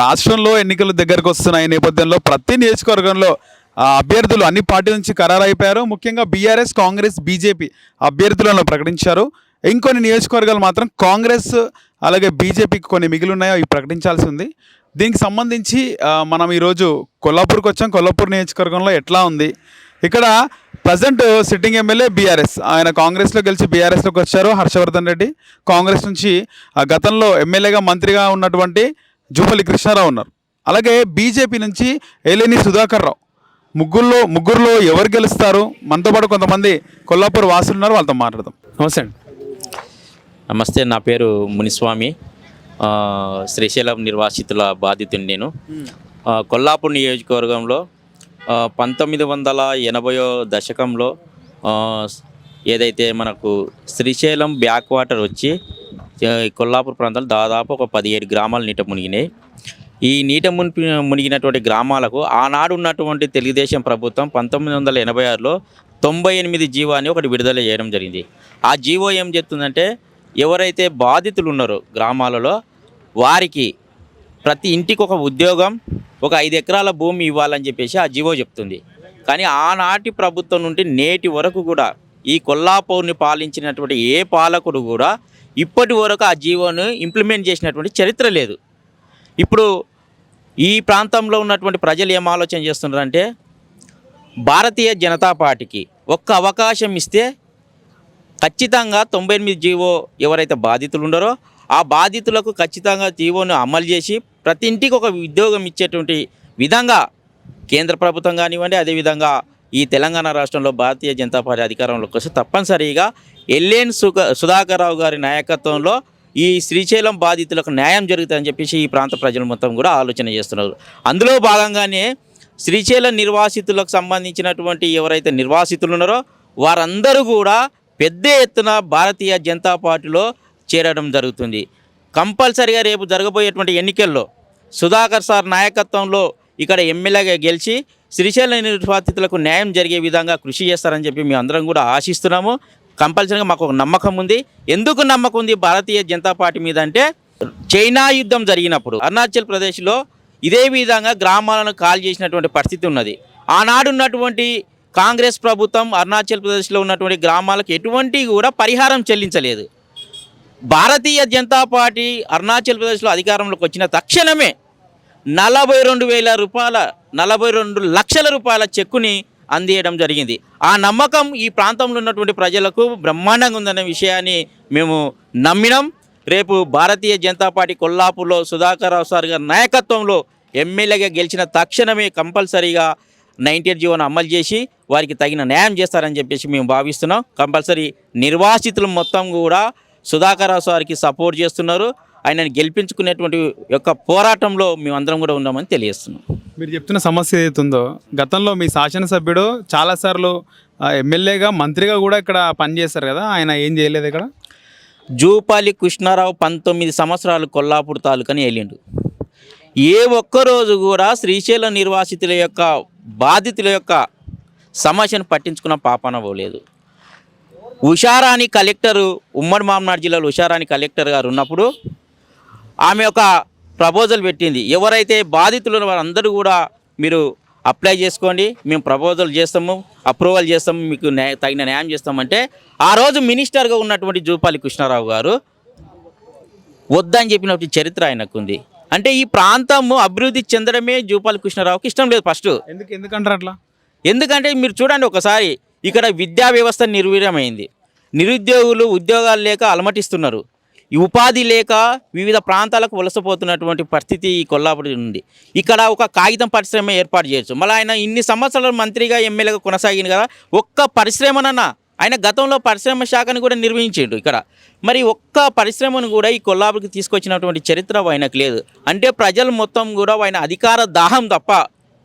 రాష్ట్రంలో ఎన్నికలు దగ్గరకు వస్తున్నాయి నేపథ్యంలో ప్రతి నియోజకవర్గంలో అభ్యర్థులు అన్ని పార్టీల నుంచి ఖరారైపోయారు. ముఖ్యంగా బీఆర్ఎస్ కాంగ్రెస్ బీజేపీ అభ్యర్థులను ప్రకటించారు. ఇంకొన్ని నియోజకవర్గాలు మాత్రం కాంగ్రెస్ అలాగే బీజేపీకి కొన్ని మిగిలి ఉన్నాయో అవి ప్రకటించాల్సి ఉంది. దీనికి సంబంధించి మనం ఈరోజు కొల్లాపూర్కి వచ్చాం. కొల్లాపూర్ నియోజకవర్గంలో ఎట్లా ఉంది? ఇక్కడ ప్రజెంట్ సిట్టింగ్ ఎమ్మెల్యే బీఆర్ఎస్. ఆయన కాంగ్రెస్లో గెలిచి బీఆర్ఎస్లోకి వచ్చారు. హర్షవర్ధన్ రెడ్డి కాంగ్రెస్ నుంచి గతంలో ఎమ్మెల్యేగా మంత్రిగా ఉన్నటువంటి జూపల్లి కృష్ణారావు ఉన్నారు. అలాగే బీజేపీ నుంచి ఏలేని సుధాకర్ రావు. ముగ్గురులో ముగ్గురులో ఎవరు గెలుస్తారు? మనతో పాటు కొంతమంది కొల్లాపూర్ వాసులు ఉన్నారు వాళ్ళతో మాట్లాడదాం. నమస్తే అండి. నమస్తే నా పేరు మునిస్వామి. ఆ, శ్రీశైలం నిర్వాసితుల బాధితుని నేను. ఆ, కొల్లాపూర్ నియోజకవర్గంలో పంతొమ్మిది వందల ఎనభయో దశకంలో ఏదైతే మనకు శ్రీశైలం బ్యాక్ వాటర్ వచ్చి కొల్లాపూర్ ప్రాంతంలో దాదాపు ఒక పదిహేడు గ్రామాలు నీట మునిగినాయి. ఈ నీట మునిపి మునిగినటువంటి గ్రామాలకు ఆనాడు ఉన్నటువంటి తెలుగుదేశం ప్రభుత్వం పంతొమ్మిది వందల ఎనభై ఆరులో తొంభై ఎనిమిది జీవో అని ఒకటి విడుదల చేయడం జరిగింది. ఆ జీవో ఏం చెప్తుందంటే ఎవరైతే బాధితులు ఉన్నారో గ్రామాలలో వారికి ప్రతి ఇంటికి ఒక ఉద్యోగం ఒక ఐదు ఎకరాల భూమి ఇవ్వాలని చెప్పేసి ఆ జీవో చెప్తుంది. కానీ ఆనాటి ప్రభుత్వం నుండి నేటి వరకు కూడా ఈ కొల్లాపూర్ని పాలించినటువంటి ఏ పాలకుడు కూడా ఇప్పటి వరకు ఆ జీవోను ఇంప్లిమెంట్ చేసినటువంటి చరిత్ర లేదు. ఇప్పుడు ఈ ప్రాంతంలో ఉన్నటువంటి ప్రజలు ఏం ఆలోచన చేస్తున్నారంటే భారతీయ జనతా పార్టీకి ఒక్క అవకాశం ఇస్తే ఖచ్చితంగా తొంభై ఎనిమిది జీవో ఎవరైతే బాధితులు ఉండరో ఆ బాధితులకు ఖచ్చితంగా జీవోను అమలు చేసి ప్రతి ఇంటికి ఒక ఉద్యోగం ఇచ్చేటువంటి విధంగా కేంద్ర ప్రభుత్వం కానివ్వండి అదేవిధంగా ఈ తెలంగాణ రాష్ట్రంలో భారతీయ జనతా పార్టీ అధికారంలోకి వస్తే తప్పనిసరిగా ఎల్ఎన్ సుక సుధాకర్ రావు గారి నాయకత్వంలో ఈ శ్రీశైలం బాధితులకు న్యాయం జరుగుతుందని చెప్పేసి ఈ ప్రాంత ప్రజలు మొత్తం కూడా ఆలోచన చేస్తున్నారు. అందులో భాగంగానే శ్రీశైలం నిర్వాసితులకు సంబంధించినటువంటి ఎవరైతే నిర్వాసితులు ఉన్నారో వారందరూ కూడా పెద్ద ఎత్తున భారతీయ జనతా పార్టీలో చేరడం జరుగుతుంది. కంపల్సరిగా రేపు జరగబోయేటువంటి ఎన్నికల్లో సుధాకర్ సార్ నాయకత్వంలో ఇక్కడ ఎమ్మెల్యేగా గెలిచి శ్రీశైలం నిర్వాతితులకు న్యాయం జరిగే విధంగా కృషి చేస్తారని చెప్పి మేము అందరం కూడా ఆశిస్తున్నాము. కంపల్సరీగా మాకు ఒక నమ్మకం ఉంది. ఎందుకు నమ్మకం ఉంది? భారతీయ జనతా పార్టీ మీద అంటే చైనా యుద్ధం జరిగినప్పుడు అరుణాచల్ ప్రదేశ్లో ఇదే విధంగా గ్రామాలను కాల్ చేసినటువంటి పరిస్థితి ఉన్నది. ఆనాడు ఉన్నటువంటి కాంగ్రెస్ ప్రభుత్వం అరుణాచల్ ప్రదేశ్లో ఉన్నటువంటి గ్రామాలకు ఎటువంటి కూడా పరిహారం చెల్లించలేదు. భారతీయ జనతా పార్టీ అరుణాచల్ ప్రదేశ్లో అధికారంలోకి వచ్చిన తక్షణమే నలభై రెండు వేల రూపాయల నలభై రెండు లక్షల రూపాయల చెక్కుని అందియడం జరిగింది. ఆ నమ్మకం ఈ ప్రాంతంలో ఉన్నటువంటి ప్రజలకు బ్రహ్మాండంగా ఉందనే విషయాన్ని మేము నమ్మినాం. రేపు భారతీయ జనతా పార్టీ కొల్లాపూర్లో సుధాకర్ రావు సార్ గారి నాయకత్వంలో ఎమ్మెల్యేగా గెలిచిన తక్షణమే కంపల్సరీగా నైన్టీ ఎయిట్ జీవోను అమలు చేసి వారికి తగిన న్యాయం చేస్తారని చెప్పేసి మేము భావిస్తున్నాం. కంపల్సరీ నిర్వాసితులు మొత్తం కూడా సుధాకర్ రావు సార్కి సపోర్ట్ చేస్తున్నారు. ఆయనని గెలిపించుకునేటువంటి యొక్క పోరాటంలో మేమందరం కూడా ఉన్నామని తెలియజేస్తున్నాం. మీరు చెప్తున్న సమస్య ఏదైతే ఉందో గతంలో మీ శాసనసభ్యుడు చాలాసార్లు ఎమ్మెల్యేగా మంత్రిగా కూడా ఇక్కడ పనిచేస్తారు కదా ఆయన ఏం చేయలేదు ఇక్కడ? జూపాలి కృష్ణారావు పంతొమ్మిది సంవత్సరాలు కొల్లాపూర్ తాలూకని వెళ్ళిండు ఏ ఒక్కరోజు కూడా శ్రీశైలం నిర్వాసితుల యొక్క బాధితుల యొక్క సమస్యను పట్టించుకున్న పాపన పోలేదు. ఉషారాణి కలెక్టరు ఉమ్మడి మామనాడు జిల్లాలో ఉషారాణి కలెక్టర్ గారు ఉన్నప్పుడు ఆమె ఒక ప్రపోజల్ పెట్టింది. ఎవరైతే బాధితులు వారందరూ కూడా మీరు అప్లై చేసుకోండి. మేము ప్రపోజల్ చేస్తాము అప్రూవల్ చేస్తాము మీకు న్యాయ తగిన న్యాయం చేస్తామంటే ఆ రోజు మినిస్టర్గా ఉన్నటువంటి జూపాలి కృష్ణారావు గారు వద్దని చెప్పినటువంటి చరిత్ర ఆయనకుంది. అంటే ఈ ప్రాంతము అభివృద్ధి చెందడమే జూపాలి కృష్ణారావుకి ఇష్టం లేదు ఫస్ట్. ఎందుకు ఎందుకంటారు అట్లా? ఎందుకంటే మీరు చూడండి ఒకసారి ఇక్కడ విద్యా వ్యవస్థ నిర్వీర్యమైంది. నిరుద్యోగులు ఉద్యోగాలు లేక అలమటిస్తున్నారు. ఈ ఉపాధి లేక వివిధ ప్రాంతాలకు వలసపోతున్నటువంటి పరిస్థితి ఈ కొల్లాపూర్ ఉంది ఇక్కడ ఒక కాగితం పరిశ్రమ ఏర్పాటు చేయొచ్చు. మళ్ళీ ఆయన ఇన్ని సంవత్సరాలు మంత్రిగా ఎమ్మెల్యేగా కొనసాగింది కదా ఒక్క పరిశ్రమనన్నా ఆయన గతంలో పరిశ్రమ శాఖను కూడా నిర్వహించాడు ఇక్కడ. మరి ఒక్క పరిశ్రమను కూడా ఈ కొల్లాపురికి తీసుకొచ్చినటువంటి చరిత్ర ఆయనకు లేదు. అంటే ప్రజలు మొత్తం కూడా ఆయన అధికార దాహం తప్ప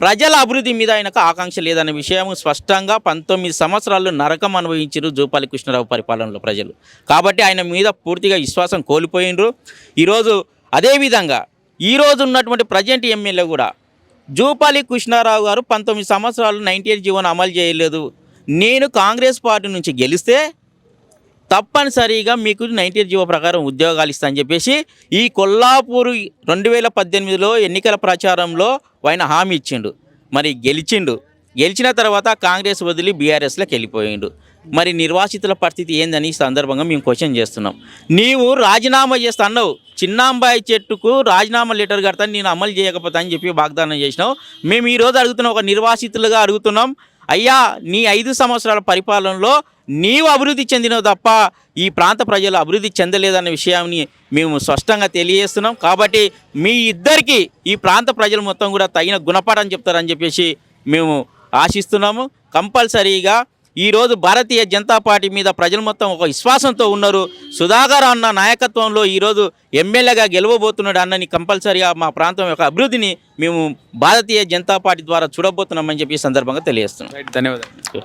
ప్రజల అభివృద్ధి మీద ఆయనకు ఆకాంక్ష లేదనే విషయం స్పష్టంగా పంతొమ్మిది సంవత్సరాలు నరకం అనుభవించారు జూపాలి కృష్ణారావు పరిపాలనలో ప్రజలు. కాబట్టి ఆయన మీద పూర్తిగా విశ్వాసం కోల్పోయినరు ఈరోజు అదేవిధంగా ఈరోజు ఉన్నటువంటి ప్రజెంట్ ఎమ్మెల్యే కూడా జూపాలి కృష్ణారావు గారు పంతొమ్మిది సంవత్సరాలు నైన్టీ ఎయిట్ జీవోను అమలు చేయలేదు. నేను కాంగ్రెస్ పార్టీ నుంచి గెలిస్తే తప్పనిసరిగా మీకు నైన్టీ జీవో ప్రకారం ఉద్యోగాలు ఇస్తా అని చెప్పేసి ఈ కొల్లాపూర్ రెండు వేల పద్దెనిమిదిలో ఎన్నికల ప్రచారంలో ఆయన హామీ ఇచ్చిండు. మరి గెలిచిండు. గెలిచిన తర్వాత కాంగ్రెస్ వదిలి బీఆర్ఎస్లోకి వెళ్ళిపోయిండు. మరి నిర్వాసితుల పరిస్థితి ఏందని ఈ సందర్భంగా మేము క్వశ్చన్ చేస్తున్నాం. నీవు రాజీనామా చేస్తా అన్నావు. చిన్నాంబాయి చెట్టుకు రాజీనామా లెటర్ కడతాను నేను అమలు చేయకపోతా అని చెప్పి వాగ్దానం చేసినావు. మేము ఈరోజు అడుగుతున్నాం ఒక నిర్వాసితులుగా అడుగుతున్నాం. అయ్యా నీ ఐదు సంవత్సరాల పరిపాలనలో నీవు అభివృద్ధి చెందినవు తప్ప ఈ ప్రాంత ప్రజలు అభివృద్ధి చెందలేదన్న విషయాన్ని మేము స్పష్టంగా తెలియజేస్తున్నాం. కాబట్టి మీ ఇద్దరికి ఈ ప్రాంత ప్రజలు మొత్తం కూడా తగిన గుణపాఠం చెప్తారని చెప్పేసి మేము ఆశిస్తున్నాము. కంపల్సరీగా ఈరోజు భారతీయ జనతా పార్టీ మీద ప్రజలు మొత్తం ఒక విశ్వాసంతో ఉన్నారు. సుధాకర్ అన్న నాయకత్వంలో ఈరోజు ఎమ్మెల్యేగా గెలవబోతున్నాడు అన్నని కంపల్సరీగా మా ప్రాంతం యొక్క అభివృద్ధిని మేము భారతీయ జనతా పార్టీ ద్వారా చూడబోతున్నామని చెప్పి సందర్భంగా తెలియజేస్తున్నాం. ధన్యవాదాలు.